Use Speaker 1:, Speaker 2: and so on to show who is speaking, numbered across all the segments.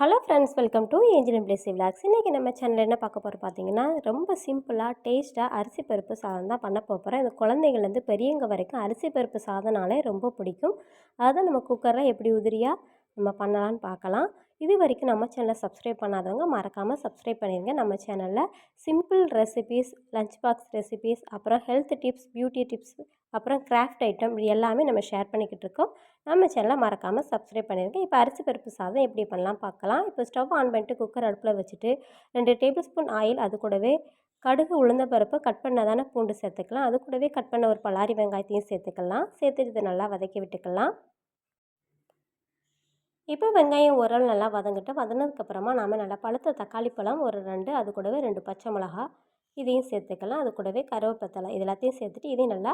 Speaker 1: Hello friends welcome to Angelin place vlogs இன்றைக்கி நம்ம சேனலில் என்ன பார்க்க போகிறோம் பார்த்தீங்கன்னா ரொம்ப சிம்பிளாக டேஸ்ட்டாக அரிசி பருப்பு சாதம் தான் பண்ண போகிறோம் இந்த குழந்தைங்கள்லேருந்து பெரியவங்க வரைக்கும் அரிசி பருப்பு சாதம்னாலே ரொம்ப பிடிக்கும். அதை நம்ம குக்கரில் எப்படி உதிரியாக நம்ம பண்ணலான்னு பார்க்கலாம். இது வரைக்கும் நம்ம சேனலை சப்ஸ்கிரைப் பண்ணாதவங்க மறக்காமல் சப்ஸ்கிரைப் பண்ணிடுங்க நம்ம சேனலில் simple recipes lunch box recipes அப்புறம் ஹெல்த் டிப்ஸ் பியூட்டி டிப்ஸ் அப்புறம் கிராஃப்ட் ஐட்டம் இது எல்லாமே நம்ம ஷேர் பண்ணிக்கிட்டு இருக்கோம். நம்ம சேனலை மறக்காமல் சப்ஸ்கிரைப் பண்ணிடுங்க இப்போ அரிசி பருப்பு சாதம் எப்படி பண்ணலாம் பார்க்கலாம். இப்போ ஸ்டவ் ஆன் பண்ணிட்டு குக்கர் அடுப்பில் வச்சுட்டு ரெண்டு டேபிள் ஸ்பூன் ஆயில் அது கூடவே கடுகு உளுந்த பருப்பு கட் பண்ணதான பூண்டு சேர்த்துக்கலாம். அது கூடவே கட் பண்ண ஒரு பலாரி வெங்காயத்தையும் சேர்த்துக்கலாம். சேர்த்துட்டு இதை நல்லா வதக்கி விட்டுக்கலாம். இப்போ வெங்காயம் ஓரளவு நல்லா வதங்கிட்டு வதனதுக்கப்புறமா நாம் நல்லா பழுத்த தக்காளி பழம் ஒரு ரெண்டு அது கூடவே ரெண்டு பச்சை மிளகா இதையும் சேர்த்துக்கலாம். அது கூடவே கருவேப்பத்தலை இது எல்லாத்தையும் சேர்த்துட்டு இதையும் நல்லா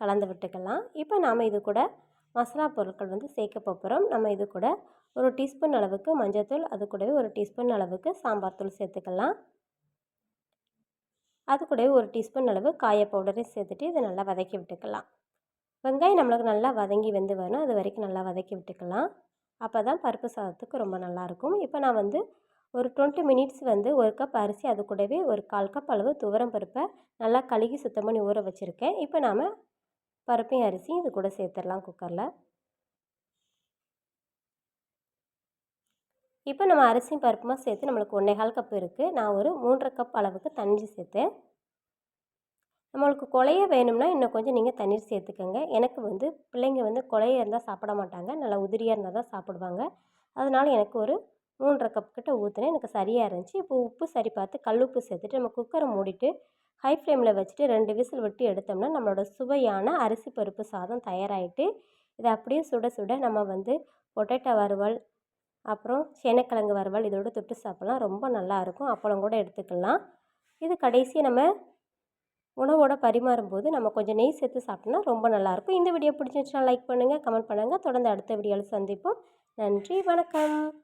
Speaker 1: கலந்து விட்டுக்கலாம். இப்போ நாம் இது கூட மசாலா பொருட்கள் வந்து சேர்க்க போகிறோம் நம்ம இது கூட ஒரு டீஸ்பூன் அளவுக்கு மஞ்சத்தூள் அது கூடவே ஒரு டீஸ்பூன் அளவுக்கு சாம்பார் தூள் சேர்த்துக்கலாம். அது கூடவே ஒரு டீஸ்பூன் அளவு காய பவுடரையும் சேர்த்துட்டு இதை நல்லா வதக்கி விட்டுக்கலாம். வெங்காயம் நம்மளுக்கு நல்லா வதங்கி வெந்து வரணும். அது வரைக்கும் நல்லா வதக்கி விட்டுக்கலாம். அப்போ தான் பருப்பு சாதத்துக்கு ரொம்ப நல்லாயிருக்கும் இப்போ நான் வந்து ஒரு டுவெண்ட்டி மினிட்ஸ் வந்து ஒரு கப் அரிசி அது கூடவே ஒரு கால் கப் அளவு துவரம் பருப்பை நல்லா கழுகி சுத்தம் பண்ணி ஊற வச்சுருக்கேன். இப்போ நாம் பருப்பையும் அரிசியும் இது கூட சேர்த்துடலாம் குக்கரில் இப்போ நம்ம அரிசியும் பருப்புமா சேர்த்து நம்மளுக்கு ஒன்றே கால் கப் இருக்குது நான் ஒரு மூன்றரை கப் அளவுக்கு தண்ணி சேர்த்தேன். நம்மளுக்கு குழைய வேணும்னா இன்னும் கொஞ்சம் நீங்கள் தண்ணீர் சேர்த்துக்கோங்க. எனக்கு வந்து பிள்ளைங்க வந்து கொலையாக இருந்தால் சாப்பிட மாட்டாங்க. நல்லா உதிரியாக இருந்தால் தான் சாப்பிடுவாங்க. அதனால் எனக்கு ஒரு மூன்றரை கப் கிட்ட ஊற்றினேன் எனக்கு சரியாக இருந்துச்சு. இப்போ உப்பு சரி பார்த்து கல் உப்பு சேர்த்துட்டு நம்ம குக்கரை மூடிட்டு ஹை ஃப்ளேமில் வச்சுட்டு ரெண்டு விசில் விட்டு எடுத்தோம்னா நம்மளோட சுவையான அரிசி பருப்பு சாதம் தயாராகிட்டு இதை அப்படியே சுட சுட நம்ம வந்து பொட்டேட்டோ வறுவல் அப்புறம் சேனக்கிழங்கு வறுவல் இதோட தொட்டு சாப்பிட்லாம். ரொம்ப நல்லாயிருக்கும் அப்பளம் கூட எடுத்துக்கலாம். இது கடைசியாக நம்ம உணவோட பரிமாறும்போது நம்ம கொஞ்சம் நெய் சேர்த்து சாப்பிட்டோம்னா ரொம்ப நல்லாயிருக்கும். இந்த வீடியோ பிடிச்சிருந்துச்சுன்னா லைக் பண்ணுங்கள் கமெண்ட் பண்ணுங்கள் தொடர்ந்து அடுத்த வீடியோவில் சந்திப்போம். நன்றி வணக்கம்.